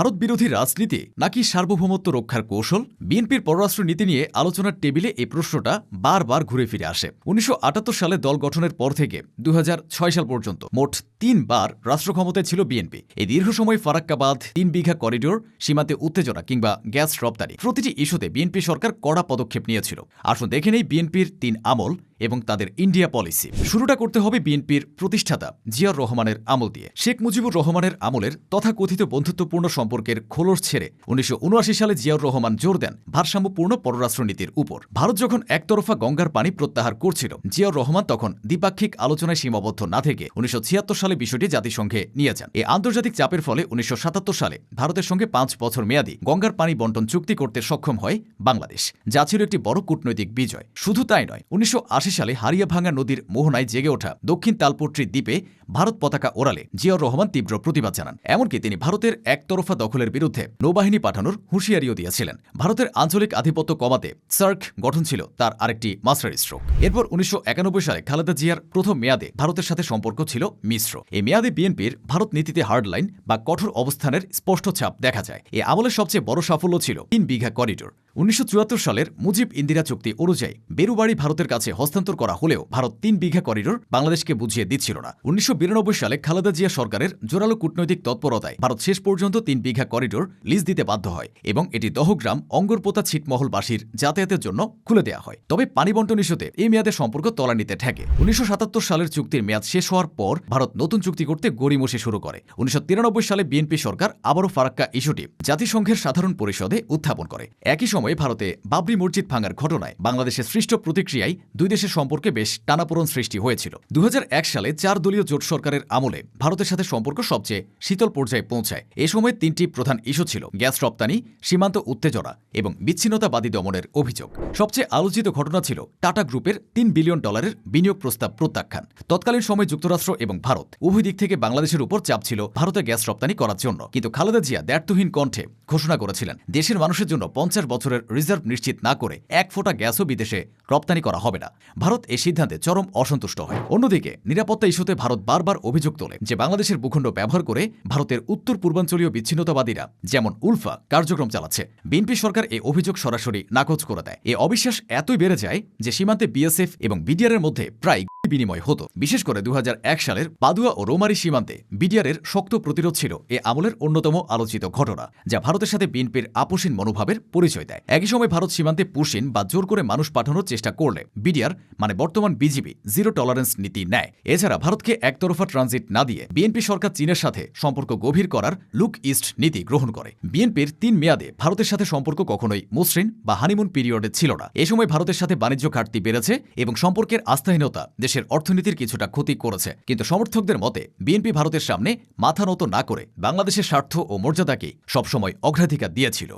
ভারত বিরোধী রাজনীতি নাকি সার্বভৌমত্ব রক্ষার কৌশল? বিএনপির পররাষ্ট্র নীতি নিয়ে আলোচনার টেবিলে এই প্রশ্নটা বারবার ঘুরে ফিরে আসে। উনিশশো আটাত্তর সালে দল গঠনের পর থেকে দু হাজার ছয় সাল পর্যন্ত মোট তিনবার রাষ্ট্র ক্ষমতায় ছিল বিএনপি। এই দীর্ঘ সময় ফারাক্কাবাদ, তিন বিঘা করিডোর, সীমান্তে উত্তেজনা কিংবা গ্যাস রপ্তানি প্রতিটি ইস্যুতে বিএনপি সরকার কড়া পদক্ষেপ নিয়েছিল। আসুন দেখে নেই বিএনপির তিন আমল এবং তাদের ইন্ডিয়া পলিসি। শুরুটা করতে হবে বিএনপির প্রতিষ্ঠাতা জিয়াউর রহমানের আমল দিয়ে। শেখ মুজিবুর রহমানের আমলের তথাকথিত বন্ধুত্বপূর্ণ সম্পর্কের খোলস ছেড়ে উনিশশো উনআশি সালে জিয়াউর রহমান জোর দেন ভারসাম্যপূর্ণ পররাষ্ট্রনীতির উপর। ভারত যখন একতরফা গঙ্গার পানি প্রত্যাহার করছিল, জিয়াউর রহমান তখন দ্বিপাক্ষিক আলোচনায় সীমাবদ্ধ না থেকে উনিশশো ছিয়াত্তর সালে বিষয়টি জাতিসংঘে নিয়ে যান। এই আন্তর্জাতিক চাপের ফলে উনিশশো সাতাত্তর সালে ভারতের সঙ্গে পাঁচ বছর মেয়াদী গঙ্গার পানি বন্টন চুক্তি করতে সক্ষম হয় বাংলাদেশ, যা ছিল একটি বড় কূটনৈতিক বিজয়। শুধু তাই নয়, উনিশশো সালে হারিয়া ভাঙা নদীর মোহনায় জেগে ওঠা দক্ষিণ তালপট্রি দ্বীপে ভারত পতাকা ওড়ালে জিয়াউর রহমান তীব্র প্রতিবাদ জানান। এমনকি তিনি ভারতের একতরফা দখলের বিরুদ্ধে নৌবাহিনী পাঠানোর হুঁশিয়ারিও দিয়েছিলেন। ভারতের আঞ্চলিক আধিপত্য কমাতে সার্ক গঠন ছিল তার আরেকটি মাস্টার স্ট্রোক। এরপর উনিশশো একানব্বই সালে খালেদা জিয়ার প্রথম মেয়াদে ভারতের সাথে সম্পর্ক ছিল মিশ্র। এই মেয়াদে বিএনপির ভারত নীতিতে হার্ডলাইন বা কঠোর অবস্থানের স্পষ্ট ছাপ দেখা যায়। এ আমলের সবচেয়ে বড় সাফল্য ছিল তিন বিঘা করিডোর। উনিশশো চুয়াত্তর সালের মুজিব ইন্দিরা চুক্তি অনুযায়ী বেরুবাড়ি ভারতের কাছে হস্তান্তর করা হলেও ভারত তিন বিঘা করিডোর বাংলাদেশকে বুঝিয়ে দিচ্ছিল না। উনিশশো সালে খালেদা জিয়া সরকারের জোরালো কূটনৈতিক তৎপরতায় ভারত শেষ পর্যন্ত তিন বিঘা করিডোর লিজ দিতে বাধ্য হয় এবং এটি দহগ্রাম অঙ্গরপোতা ছিটমহলবাসীর যাতায়াতের জন্য খুলে দেওয়া হয়। তবে পানি বন্টন ইস্যুতে এই মেয়াদে সম্পর্ক তলানিতে ঠেকে। উনিশশো সাতাত্তর সালের চুক্তির মেয়াদ শেষ হওয়ার পর ভারত নতুন চুক্তি করতে গড়িমসি শুরু করে। উনিশশো তিরানব্বই সালে বিএনপি সরকার আবারও ফারাক্কা ইস্যুটি জাতিসংঘের সাধারণ পরিষদে উত্থাপন করে। একই সময়ে ভারতে বাবরি মসজিদ ভাঙার ঘটনায় বাংলাদেশের সৃষ্ট প্রতিক্রিয়ায় দুই দেশের সম্পর্কে বেশ টানাপোড়ন সৃষ্টি হয়েছিল। দু হাজার এক সালে চার দলীয় জোট সরকারের আমলে ভারতের সাথে সম্পর্ক সবচেয়ে শীতল পর্যায়ে পৌঁছায়। এ সময় তিনটি প্রধান ইস্যু ছিল, গ্যাস রপ্তানি, সীমান্ত উত্তেজনা এবং বিচ্ছিন্নতাবাদী দমনের অভিযোগ। সবচেয়ে আলোচিত ঘটনা ছিল টাটা গ্রুপের তিন বিলিয়ন ডলারের বিনিয়োগ প্রস্তাব প্রত্যাখ্যান। তৎকালীন সময় যুক্তরাষ্ট্র এবং ভারত উভয় দিক থেকে বাংলাদেশের উপর চাপ ছিল ভারতে গ্যাস রপ্তানি করার জন্য। কিন্তু খালেদা জিয়া দ্ব্যর্থহীন কণ্ঠে ঘোষণা করেছিলেন। দেশের মানুষের জন্য পঞ্চাশ বছরের রিজার্ভ নিশ্চিত না করে এক ফোঁটা গ্যাসও বিদেশে রপ্তানি করা হবে না। ভারত এই সিদ্ধান্তে চরম অসন্তুষ্ট হয়। অন্যদিকে, নিরাপত্তা ইস্যুতে ভারত বারবার অভিযোগ তোলে যে বাংলাদেশের ভূখণ্ড ব্যবহার করে ভারতের উত্তর পূর্বাঞ্চলীয় বিচ্ছিন্নতাবাদীরা, যেমন উলফা, কার্যক্রম চালাচ্ছে। বিএনপি সরকার এই অভিযোগ সরাসরি নাকচ করে দেয়। এই অবিশ্বাস এতই বেড়ে যায় যে সীমান্তে বিএসএফ এবং বিডিআরের মধ্যে প্রায় বিনিময় হতো। বিশেষ করে দু হাজার এক সালের পাদুয়া ও রোমারি সীমান্তে বিডিআরের শক্ত প্রতিরোধ ছিল এ আমলের অন্যতম আলোচিত ঘটনা, যা ভারতের সাথে বিএনপির আপোষীন মনোভাবের পরিচয় দেয়। একই সময় ভারত সীমান্তে পুশিন বা জোর করে মানুষ পাঠানোর চেষ্টা করলে বিডিআর মানে বর্তমান বিজিবি, জিরো টলারেন্স নীতি নেয়। এছাড়া ভারতকে একতরফা ট্রানজিট না দিয়ে বিএনপি সরকার চীনের সাথে সম্পর্ক গভীর করার লুক ইস্ট নীতি গ্রহণ করে। বিএনপির তিন মেয়াদে ভারতের সাথে সম্পর্ক কখনোই মসৃণ বা হানিমুন পিরিয়ডে ছিল না। এ সময় ভারতের সাথে বাণিজ্য ঘাটতি বেড়েছে এবং সম্পর্কের আস্থাহীনতা দেশের অর্থনীতির কিছুটা ক্ষতি করেছে। কিন্তু সমর্থকদের মতে, বিএনপি ভারতের সামনে মাথা নত না করে বাংলাদেশের স্বার্থ ও মর্যাদাকে সবসময় অগ্রাধিকার দিয়েছিল।